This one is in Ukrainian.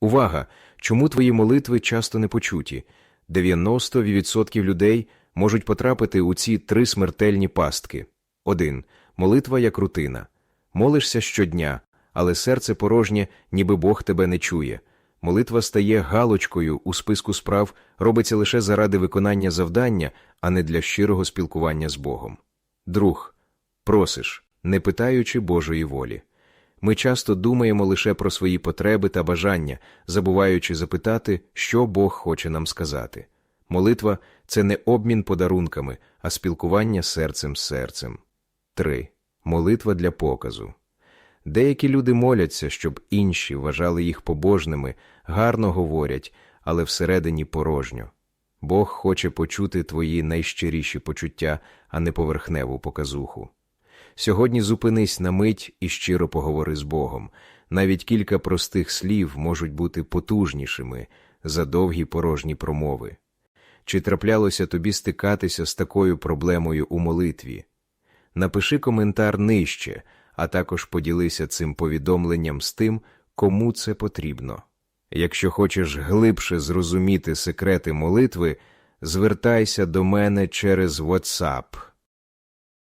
Увага! Чому твої молитви часто не почуті? 90% людей можуть потрапити у ці три смертельні пастки. 1. Молитва як рутина. Молишся щодня, але серце порожнє, ніби Бог тебе не чує. Молитва стає галочкою у списку справ, робиться лише заради виконання завдання, а не для щирого спілкування з Богом. Друг, просиш, не питаючи Божої волі. Ми часто думаємо лише про свої потреби та бажання, забуваючи запитати, що Бог хоче нам сказати. Молитва це не обмін подарунками, а спілкування серцем з серцем. 3. Молитва для показу. Деякі люди моляться, щоб інші вважали їх побожними, гарно говорять, але всередині порожньо. Бог хоче почути твої найщиріші почуття, а не поверхневу показуху. Сьогодні зупинись на мить і щиро поговори з Богом. Навіть кілька простих слів можуть бути потужнішими за довгі порожні промови. Чи траплялося тобі стикатися з такою проблемою у молитві? Напиши коментар нижче, а також поділися цим повідомленням з тим, кому це потрібно. Якщо хочеш глибше зрозуміти секрети молитви, звертайся до мене через WhatsApp.